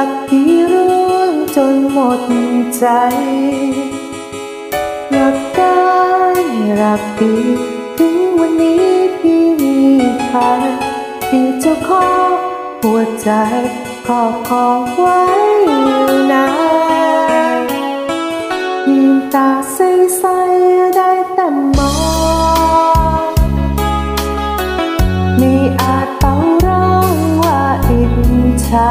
ักที่ใจ อยากได้รักดีถึงวันนี้พี่มีใครที่เจะขอหัวใจขอขอไว้อยู่นานยิ้มตาใสๆได้แต่มองมีอาจเป่าร้องว่าอิจฉา